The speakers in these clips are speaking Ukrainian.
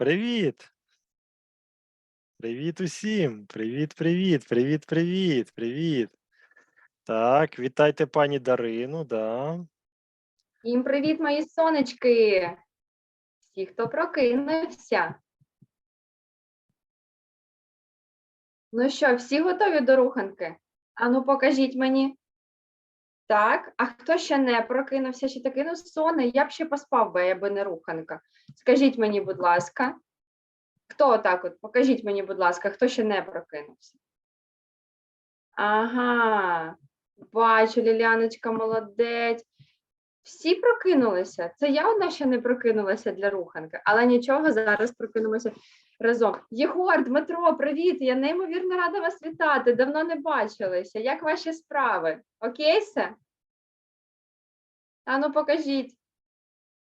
Привіт. Привіт усім. Привіт, привіт, привіт, привіт, привіт. Так, вітайте пані Дарину, да. Всім привіт, мої сонечки! Всі, хто прокинувся. Ну що, всі готові до руханки? Ану, покажіть мені. Так, а хто ще не прокинувся, ще таки, ну, соне, я б ще поспав би, якби не руханка. Скажіть мені, будь ласка, хто отак от? Покажіть мені, будь ласка, хто ще не прокинувся? Ага, бачу, Ліляночка, молодець. Всі прокинулися. Це я одна ще не прокинулася для руханки, але нічого, зараз прокинемося разом. Єгор, Дмитро, привіт! Я неймовірно рада вас вітати. Давно не бачилися. Як ваші справи? Окей все? Ану, покажіть.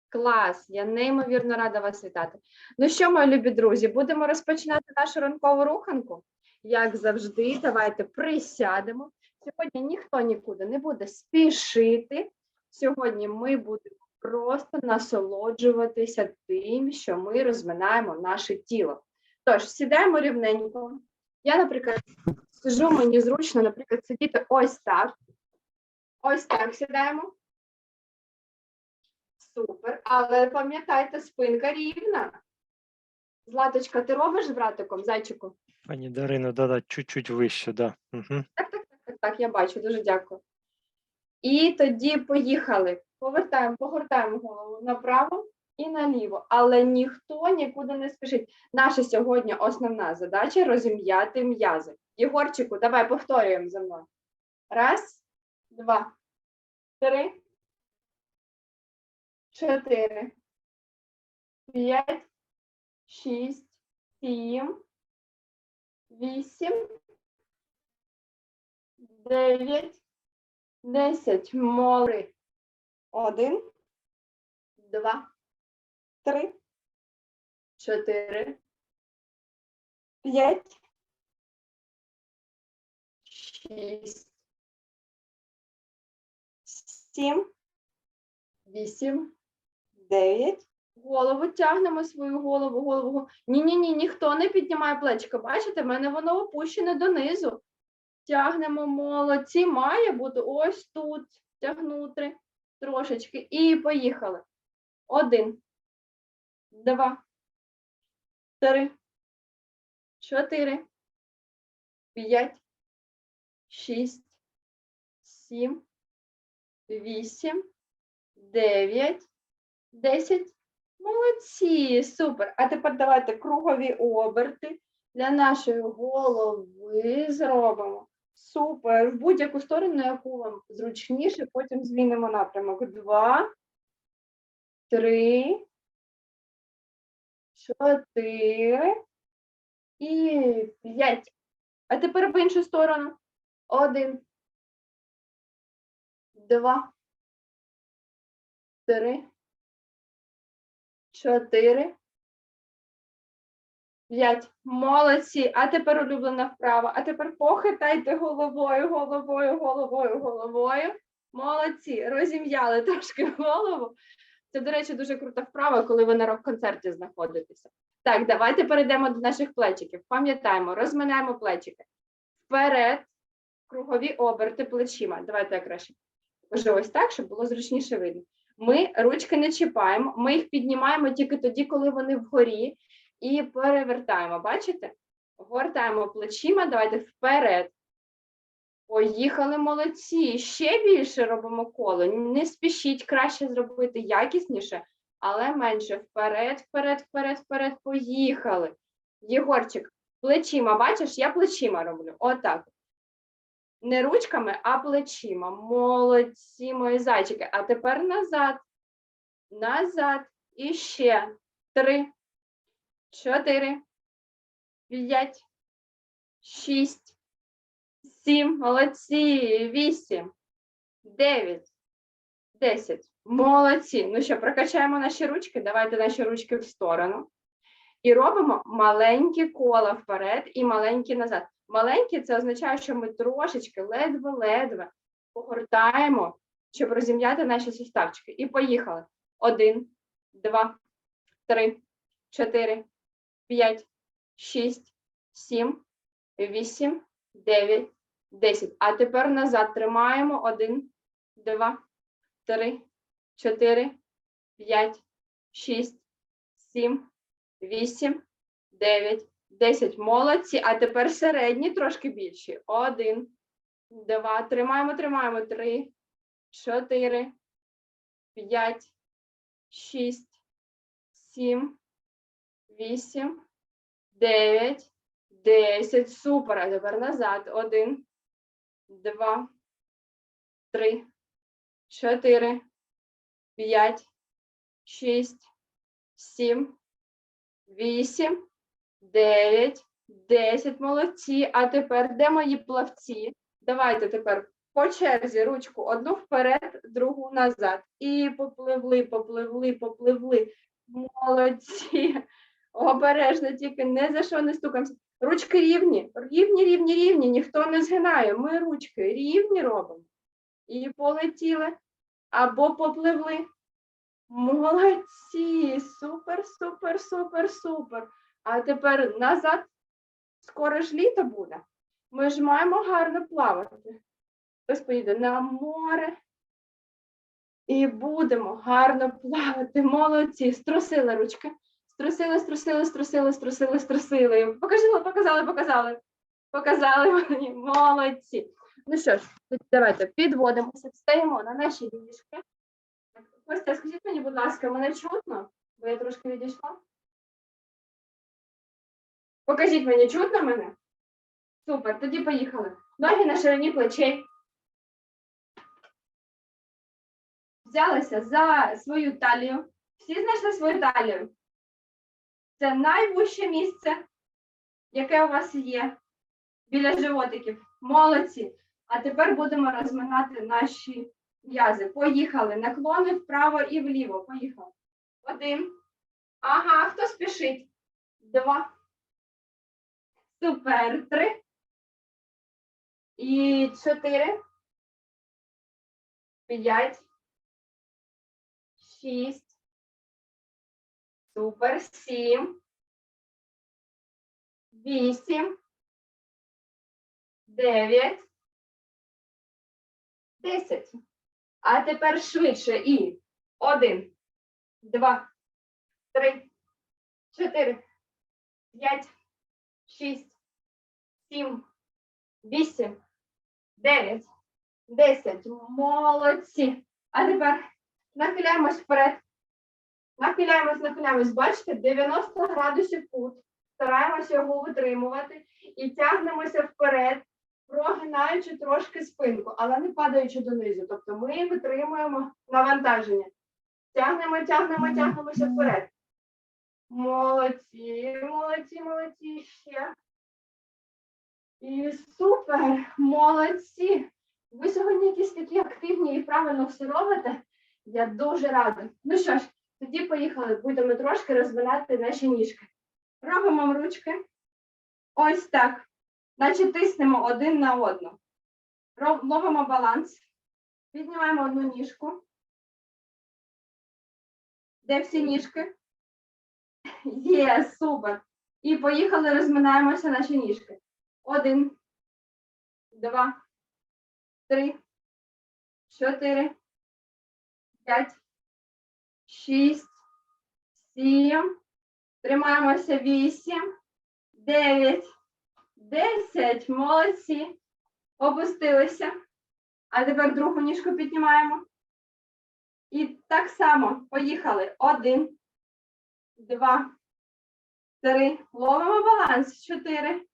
Клас, я неймовірно рада вас вітати. Ну що, мої любі друзі, будемо розпочинати нашу ранкову руханку. Як завжди, давайте присядемо. Сьогодні ніхто нікуди не буде спішити. Сьогодні ми будемо просто насолоджуватися тим, що ми розминаємо наше тіло. Тож, сідаємо рівненько. Я, наприклад, сижу, мені зручно, наприклад, сидіти ось так. Ось так сідаємо. Супер. Але пам'ятайте, спинка рівна. Златочка, ти робиш з братиком, зайчику? Пані Дарину, да, да, чуть-чуть вище, да. Угу. Так, так, так, так, так, я бачу, дуже дякую. І тоді поїхали. Повертаємо, погортаємо голову направо і наліво. Але ніхто нікуди не спішить. Наша сьогодні основна задача розім'яти м'язи. Єгорчику, давай повторюємо за мною. Раз, два, три, чотири, п'ять, шість, сім, вісім, дев'ять, десять. Мори. Один, два, три, чотири, п'ять, шість, сім, вісім, дев'ять. Голову тягнемо свою голову, голову. Ні, ні, ні, ніхто не піднімає плечика. Бачите, в мене воно опущене донизу. Тягнемо молодці, має бути ось тут. Тягнути трошечки. І поїхали. Один, два, три, чотири, п'ять, шість, сім, вісім, дев'ять, десять. Молодці, супер. А тепер давайте кругові оберти для нашої голови зробимо. Супер. В будь-яку сторону, яку вам зручніше, потім змінимо напрямок. Два, три, чотири і п'ять. А тепер в іншу сторону. Один, два, три, чотири, П'ять. Молодці. А тепер улюблена вправа. А тепер похитайте головою, головою, головою, головою. Молодці. Розім'яли трошки голову. Це, до речі, дуже крута вправа, коли ви на рок-концерті знаходитеся. Так, давайте перейдемо до наших плечиків. Пам'ятаємо, розминаємо плечики. Вперед, кругові оберти плечима. Давайте я краще покажу ось так, щоб було зручніше видно. Ми ручки не чіпаємо, ми їх піднімаємо тільки тоді, коли вони вгорі і перевертаємо. Бачите? Гортаємо плечима, давайте вперед. Поїхали молодці. Ще більше робимо коло. Не спішіть краще зробити якісніше, але менше. Вперед, вперед, вперед, вперед. Поїхали. Єгорчик, плечима, бачиш, я плечима роблю. Отак. Не ручками, а плечима. Молодці, мої зайчики. А тепер назад. Назад. І ще. Три чотири, п'ять, шість, сім, молодці, вісім, дев'ять, десять. Молодці. Ну що, прокачаємо наші ручки. Давайте наші ручки в сторону. І робимо маленькі кола вперед і маленькі назад. Маленькі це означає, що ми трошечки ледве-ледве погортаємо, щоб розім'яти наші суставчики. І поїхали. Один, два, три, чотири, 5, 6, 7, 8, 9, 10. А тепер назад тримаємо. 1, 2, 3, 4, 5, 6, 7, 8, 9, 10. Молодці. А тепер середні трошки більші. 1, 2, тримаємо, тримаємо. 3, 4, 5, 6, 7, 8, 9, 10. Супер. А тепер назад. 1, 2, 3, 4, 5, 6, 7, 8, 9, 10. Молодці. А тепер де мої плавці? Давайте тепер по черзі ручку одну вперед, другу назад. І попливли, попливли, попливли. Молодці. Обережно, тільки не за що не стукаємося. Ручки рівні, рівні, рівні, рівні. Ніхто не згинає. Ми ручки рівні робимо. І полетіли або попливли. Молодці! Супер, супер, супер, супер. А тепер назад. Скоро ж літо буде. Ми ж маємо гарно плавати. Хтось поїде на море. І будемо гарно плавати. Молодці. Струсили ручки. Струсили, струсили, струсили, струсили, струсили. Покажали, показали, показали. Показали мені. Молодці. Ну що ж, давайте підводимося, встаємо на наші ліжки. Костя, скажіть мені, будь ласка, мене чутно? Бо я трошки відійшла. Покажіть мені, чутно мене? Супер, тоді поїхали. Ноги на ширині плечей. Взялися за свою талію. Всі знайшли свою талію. Це найвище місце, яке у вас є біля животиків. Молодці. А тепер будемо розминати наші м'язи. Поїхали. Наклони вправо і вліво. Поїхали. Один. Ага, хто спішить? Два. Супер. Три. І чотири. П'ять. Шість. Супер. Сім. Вісім. Дев'ять. Десять. А тепер швидше. І один, два, три, чотири, п'ять, шість, сім, вісім, дев'ять, десять. Молодці. А тепер нахиляємось вперед. Нахиляємось, нахиляємось. Бачите, 90 градусів кут. Стараємося його витримувати і тягнемося вперед, прогинаючи трошки спинку, але не падаючи донизу. Тобто ми витримуємо навантаження. Тягнемо, тягнемо, тягнемося вперед. Молодці, молодці, молодці ще. І супер, молодці. Ви сьогодні якісь такі активні і правильно все робите. Я дуже рада. Ну що ж, тоді поїхали. Будемо трошки розминати наші ніжки. Робимо ручки. Ось так. Наче тиснемо один на одну. Ловимо баланс. Піднімаємо одну ніжку. Де всі ніжки? Є, супер. І поїхали, розминаємося наші ніжки. Один, два, три, чотири, п'ять, шість, сім. Тримаємося вісім, дев'ять, десять. Молодці. Опустилися. А тепер другу ніжку піднімаємо. І так само поїхали. Один, два, три. Ловимо баланс. Чотири,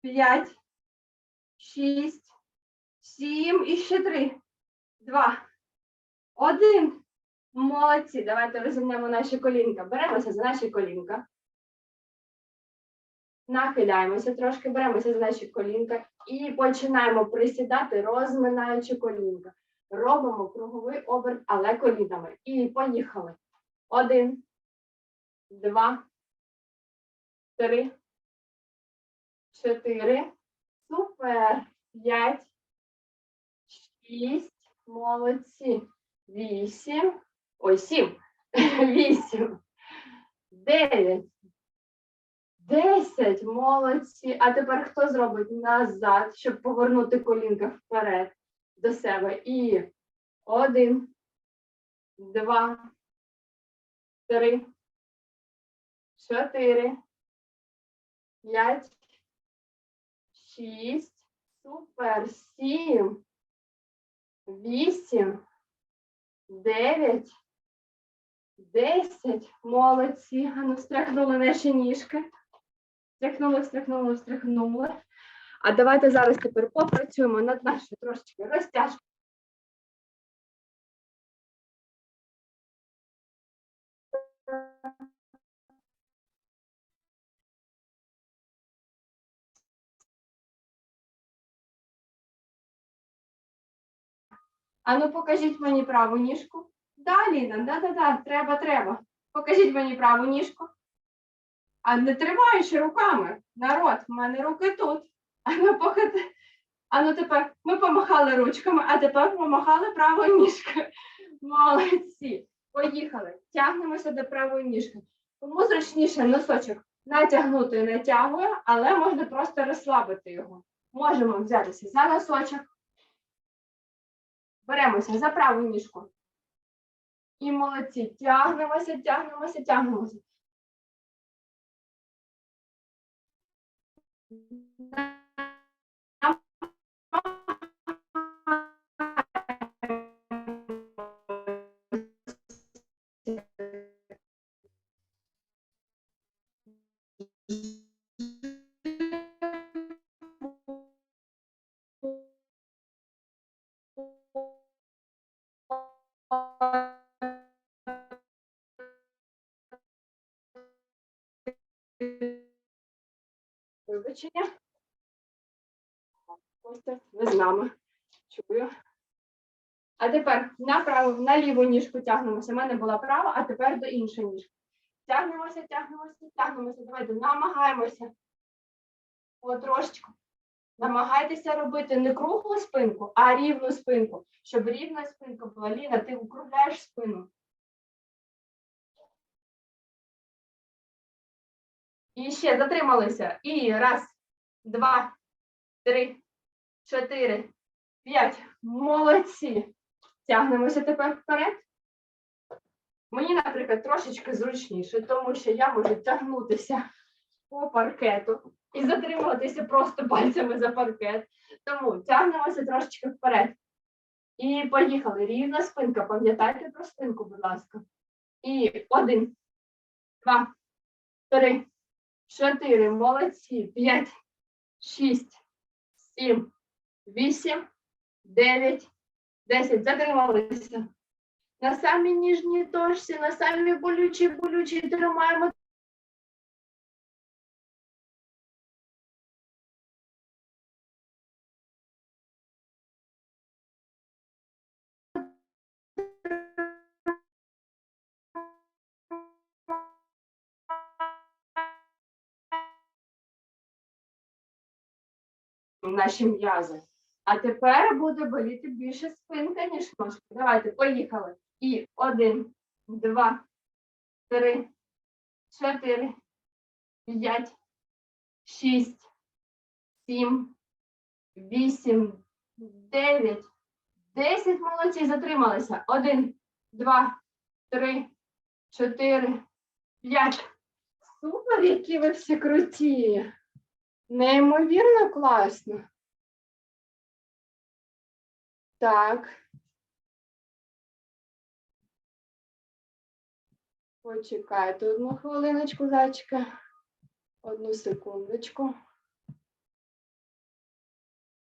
п'ять, шість, сім. І ще три. Два. Один. Молодці. Давайте розімнемо наші колінка. Беремося за наші колінка. Нахиляємося трошки, беремося за наші колінка і починаємо присідати, розминаючи колінка. Робимо круговий оберт, але колінами. І поїхали. Один, два, три, чотири. Супер. П'ять, шість. Молодці. Вісім. Ой, сім. Вісім. Дев'ять. десять. молодці. А тепер хто зробить назад, щоб повернути колінка вперед до себе? І один, два, три, чотири, п'ять, шість, супер, сім, вісім, дев'ять, десять. Молодці. Ану, стряхнули наші ніжки. Стряхнули, стряхнули, стряхнули. А давайте зараз тепер попрацюємо над нашою трошечки розтяжкою. Ану, покажіть мені праву ніжку. Да, Ліна, да-да-да, треба, треба. Покажіть мені праву ніжку. А не тримаючи руками. Народ, в мене руки тут. Ану, похити. Ану, тепер ми помахали ручками, а тепер помахали правою ніжкою. Молодці. Поїхали. Тягнемося до правої ніжки. Кому зручніше носочок натягнути натягує, але можна просто розслабити його. Можемо взятися за носочок. Беремося за праву ніжку. І молодці. Тягнемося, тягнемося, тягнемося. Вибачення. Костя, ви з нами. Чую. А тепер на праву, на ліву ніжку тягнемося. У мене була права, а тепер до іншої ніжки. Тягнемося, тягнемося, тягнемося. Давайте намагаємося. Потрошечку. Намагайтеся робити не круглу спинку, а рівну спинку. Щоб рівна спинка була. Ліна, ти округляєш спину. І ще затрималися. І раз, два, три, чотири, п'ять. Молодці. Тягнемося тепер вперед. Мені, наприклад, трошечки зручніше, тому що я можу тягнутися по паркету і затримуватися просто пальцями за паркет. Тому тягнемося трошечки вперед. І поїхали. Рівна спинка. Пам'ятайте про спинку, будь ласка. І один, два, три, чотири. Молодці. П'ять, шість, сім, вісім, дев'ять, десять. Затрималися. На самій ніжній точці, на самій болючій, болючій тримаємо. Наші м'язи. А тепер буде боліти більше спинка, ніж ножки. Давайте, поїхали. І один, два, три, чотири, п'ять, шість, сім, вісім, дев'ять, десять. Молодці, затрималися. Один, два, три, чотири, п'ять. Супер, які ви всі круті. Неймовірно класно. Так. Почекайте одну хвилиночку, зайчика. Одну секундочку.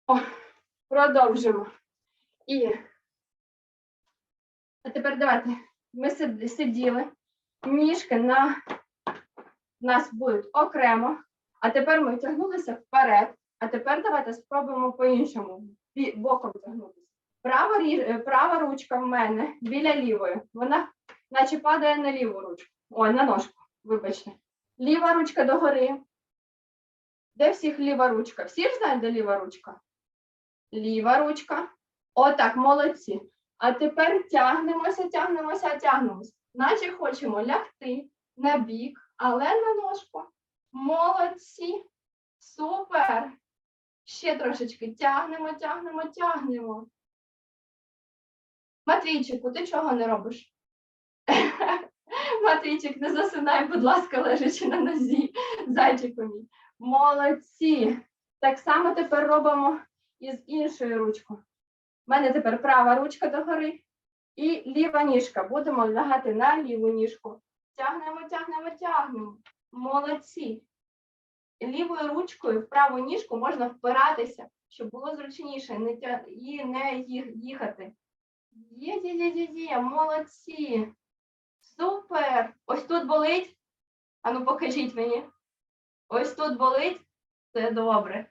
О, продовжимо. І. А тепер давайте. Ми сиділи. Ніжки на нас будуть окремо. А тепер ми тягнулися вперед. А тепер давайте спробуємо по-іншому. Боком тягнутися. Права, е, права ручка в мене біля лівої. Вона наче падає на ліву ручку. Ой, на ножку, вибачте. Ліва ручка догори. Де всіх ліва ручка? Всі ж знають, де ліва ручка? Ліва ручка. Отак, молодці. А тепер тягнемося, тягнемося, тягнемося. Наче хочемо лягти на бік, але на ножку. Молодці. Супер. Ще трошечки тягнемо, тягнемо, тягнемо. Матвійчику, ти чого не робиш? Матвійчик, не засинай, будь ласка, лежачи на нозі. Зайчику мій. Молодці. Так само тепер робимо і з іншою ручкою. У мене тепер права ручка догори і ліва ніжка. Будемо лягати на ліву ніжку. Тягнемо, тягнемо, тягнемо. Молодці. Лівою ручкою в праву ніжку можна впиратися, щоб було зручніше не тя... і не їхати. Є, є, є, є, є, молодці. Супер. Ось тут болить. Ану, покажіть мені. Ось тут болить. Це добре.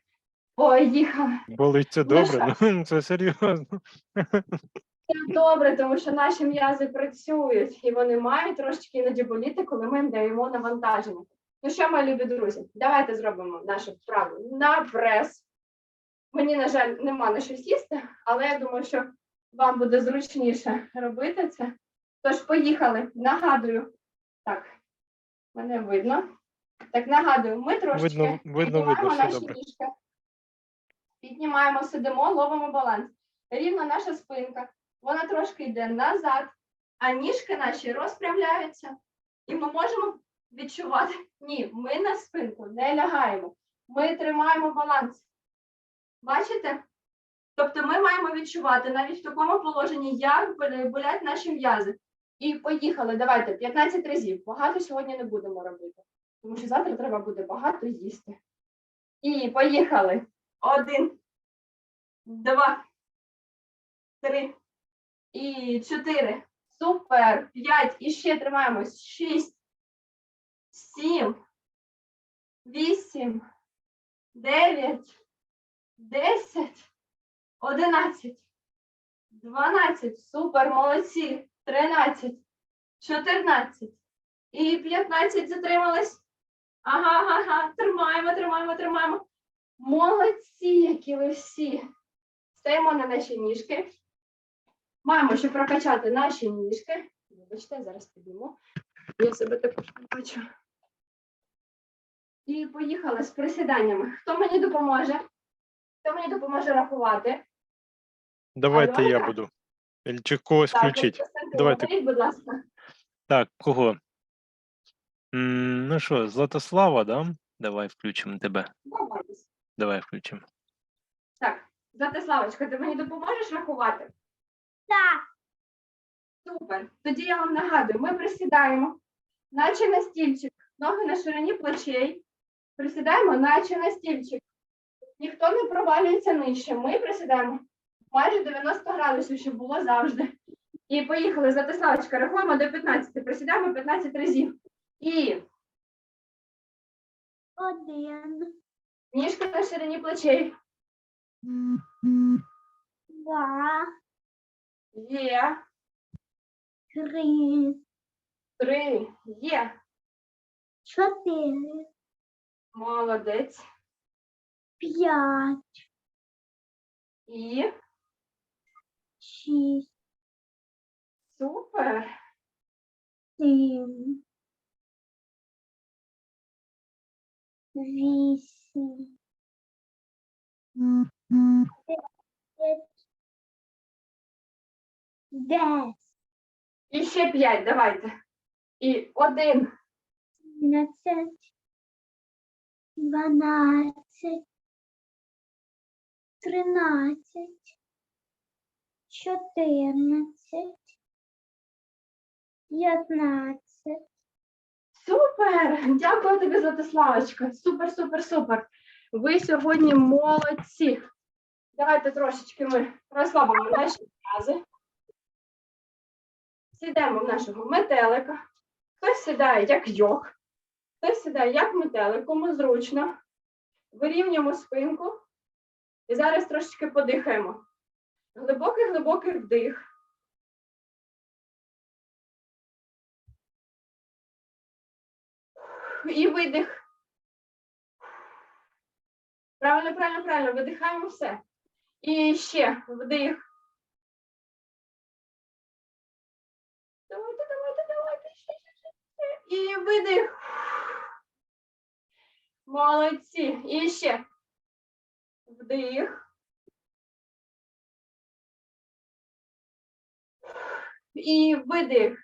Поїхали. Болить це Ну добре, ну це серйозно. Добре, тому що наші м'язи працюють і вони мають трошечки іноді боліти, коли ми їм даємо навантаження. Ну що, мої любі друзі, давайте зробимо нашу вправу на прес. Мені, на жаль, нема на що сісти, але я думаю, що вам буде зручніше робити це. Тож, поїхали. Нагадую. Так, мене видно. Так, нагадую, ми трошечки Видно, видно, піднімаємо видно, наші ніжки. Піднімаємо, сидимо, ловимо баланс. Рівно наша спинка. Вона трошки йде назад, а ніжки наші розправляються. І ми можемо відчувати. Ні, ми на спинку не лягаємо. Ми тримаємо баланс. Бачите? Тобто ми маємо відчувати навіть в такому положенні, як болять наші м'язи. І поїхали. Давайте 15 разів. Багато сьогодні не будемо робити, тому що завтра треба буде багато їсти. І поїхали. Один, два, три і чотири. Супер. П'ять. І ще тримаємось. Шість, сім, вісім, дев'ять, десять, одинадцять, дванадцять. Супер, молодці. Тринадцять, чотирнадцять і п'ятнадцять. Затримались. Ага, ага, ага. Тримаємо, тримаємо, тримаємо. Молодці, які ви всі. Стаємо на наші ніжки. Маємо ще прокачати наші ніжки. Вибачте, зараз підійму. Я себе також не бачу. І поїхали з присіданнями. Хто мені допоможе? Хто мені допоможе рахувати? Давайте я Альона? буду. Чи когось Так, включить. Костянтин, Давайте. наберіть, будь ласка. Так, кого? М, Ну що, Златослава, да? Давай включимо тебе. Давайте. Давай включимо. Так, Златиславочка, ти мені допоможеш рахувати? Так. Супер. Тоді я вам нагадую, ми присідаємо, наче на стільчик, ноги на ширині плечей. Присідаємо, наче на стільчик. Ніхто не провалюється нижче. Ми присідаємо майже 90 градусів, щоб було завжди. І поїхали, Златиславочка, рахуємо до 15. Присідаємо 15 разів. І Один, ніжки на ширині плечей. два, Є. три, Три. Є. чотири, Молодець. п'ять, І шість, супер. сім, вісім, дев'ять, десять, І ще п'ять. Давайте. І один. одинадцять, дванадцять, тринадцять, чотирнадцять, п'ятнадцять, Супер! Дякую тобі, Златославочка. Супер, супер, супер. Ви сьогодні молодці. Давайте трошечки ми розслабимо наші м'язи. Сідемо в нашого метелика. Хтось сідає як йог, хтось сідає як метелик, кому зручно. Вирівнюємо спинку. І зараз трошечки подихаємо. Глибокий, глибокий вдих. І видих. Правильно, правильно, правильно. Видихаємо все. І ще вдих. І видих. Молодці. І ще. Вдих. І видих.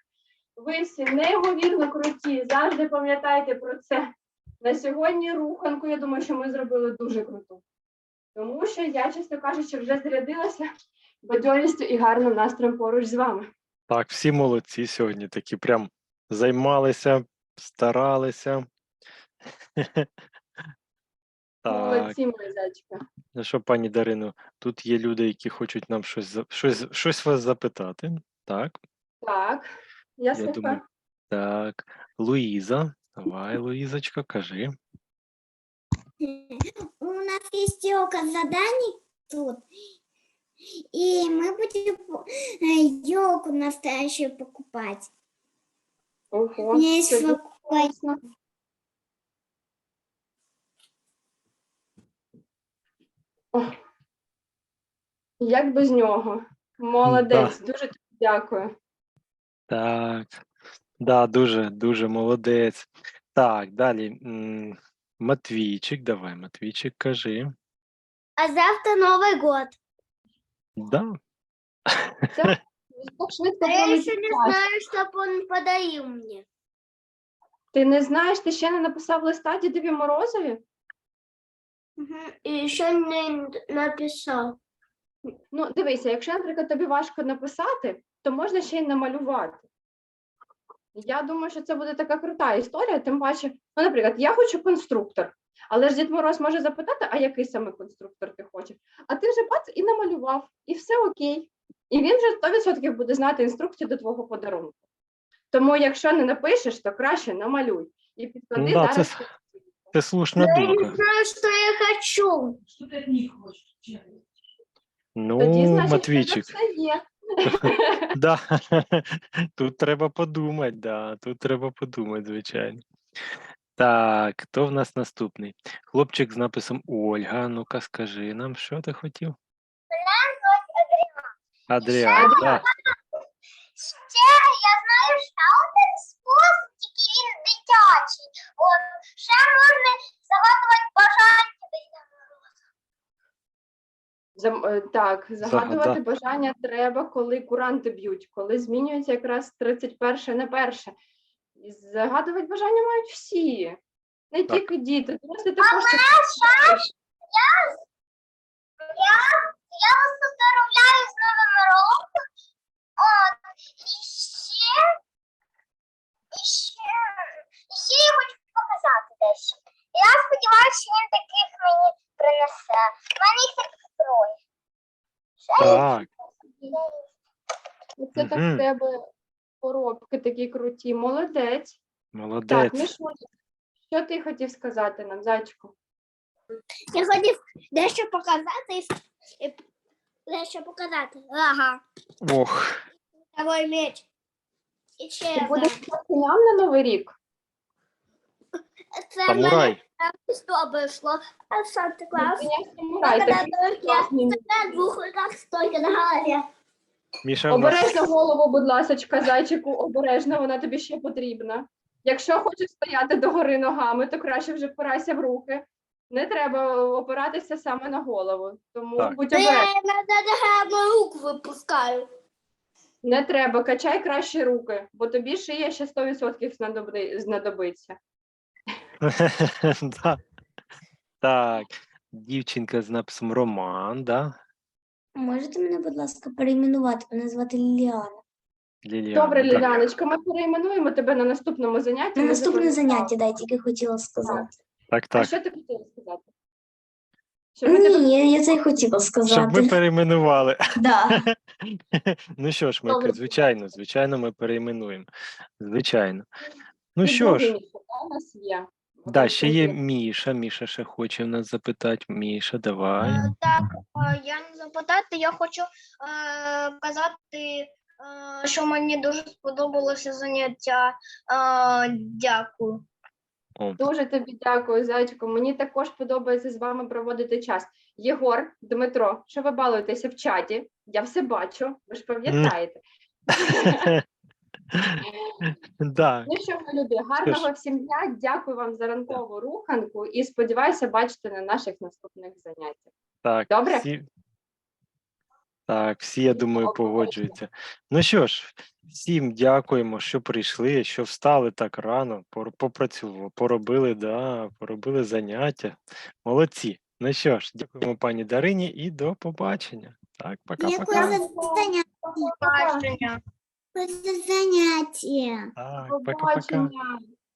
Ви всі неймовірно круті. Завжди пам'ятайте про це. На сьогодні руханку, я думаю, що ми зробили дуже круту. Тому що я, чесно кажучи, вже зарядилася бадьорістю і гарним настроєм поруч з вами. Так, всі молодці сьогодні такі прям займалися, старалися. Так, Молодці, мої зайчики. ну що, пані Дарино, тут є люди, які хочуть нам щось, за- щось, щось вас запитати. Так, Так, я я слухаю. думаю. Так, Луїза, давай, Луїзочка, кажи. У нас есть елка заданий тут. И мы будем елку настоящую покупать. Ого, У меня есть це дуже флаг- класно. О, Як без нього? Молодець, дуже тобі дякую. Так, да, дуже, дуже молодець. Так, далі. Матвійчик, давай, Матвійчик, кажи. А завтра Новый год. Да, Так швидко А я пролетів еще не час. знаю, что он подарил мне. Ти не знаєш, ти ще не написав листа Дідові Морозові? И еще не написал. Ну, дивися, якщо, наприклад, тобі важко написати, то можна ще й намалювати. Я думаю, що це буде така крута історія, тим паче, ну, наприклад, я хочу конструктор, але ж Дід Мороз може запитати, а який саме конструктор ти хочеш? А ти вже бац і намалював, і все окей. І він вже 100% буде знати інструкцію до твого подарунку. Тому, якщо не напишеш, то краще намалюй і підклади Ну да, зараз. с- це слушна Я не знаю, что я хочу. От них хочешь? Честно. Ну, Тоді, значить, Матвійчик, все є. да. тут треба подумати, да, тут треба подумати, звичайно. Так, хто в нас наступний? Хлопчик з написом Ольга. Ну-ка, скажи нам, що ти хотів? Адріан, так. Ще я знаю, що один спосіб, тільки він дитячий. От, ще можна загадувати бажання без Зам- е, Так, загадувати Загада- бажання треба, коли куранти б'ють, коли змінюється якраз 31 на перше. І загадувати бажання мають всі, не Так. тільки діти. Дорослі також. це Я, я вас поздравляю з Новим роком. От, і ще, і ще, і ще я хочу показати дещо. Я сподіваюся, що він таких мені принесе. У мене їх таких троє. Ще Так, Це так Мгм. в тебе поробки такі круті. Молодець. Так, молодець. Мішуня, що ти хотів сказати нам, зайчику? Я хотів дещо показати і, і дещо показати. Ага. Ох, Давай меч. І ще Ти одна. будеш нам на Новий рік? Це в мене самурай. вийшло. А Санта Клаус. Коня самурай, такий класний. на двух руках столько на голове. Міша в нас Обережно голову, будь ласочка, зайчику, обережно, вона тобі ще потрібна. Якщо хочеш стояти догори ногами, то краще вже впирайся в руки. Не треба опиратися саме на голову. Тому Так. будь Да я обережна. иногда даже руку выпускаю. Не треба, качай краще руки, бо тобі шия ще 100% знадоби- знадобиться. Да. Так, дівчинка з написом Роман, да? Можете мене, будь ласка, перейменувати? Мене звати Ліліана. Ліліана. Добре, так. Ліляночка, ми перейменуємо тебе на наступному занятті. На Ми наступне запам'ятали. заняття, да, я тільки хотіла сказати. Так, А так. що ти хотіла сказати? Що ми тебе Ні, я це й хотіла Щоб ми перейменували. Да. Ну що ж, ми, Добре. звичайно, звичайно, ми перейменуємо. Звичайно. Ну що ж, у нас є. да, ще є. Міша. Міша ще хоче в нас запитати. Міша, давай. Е, Так, е, я не запитати, я хочу е, казати, е, що мені дуже сподобалося заняття. Е, дякую. Дуже тобі дякую, зайчику. Мені також подобається з вами проводити час. Єгор, Дмитро, що ви балуєтеся в чаті? Я все бачу, ви ж пам'ятаєте. Да. Ну що, любі, гарного всім дня. Дякую вам за ранкову руханку і сподіваюся бачити на наших наступних заняттях. Так, Добре? всі, так, всі, я думаю, погоджуються. Ну що ж, всім дякуємо, що прийшли, що встали так рано, попрацювали, поробили, да, поробили заняття. Молодці. Ну що ж, дякуємо пані Дарині і до побачення. Так, Дякую пока-пока. за заняття. Бачення. Дякую за заняття. Так, До пока-пока. побачення.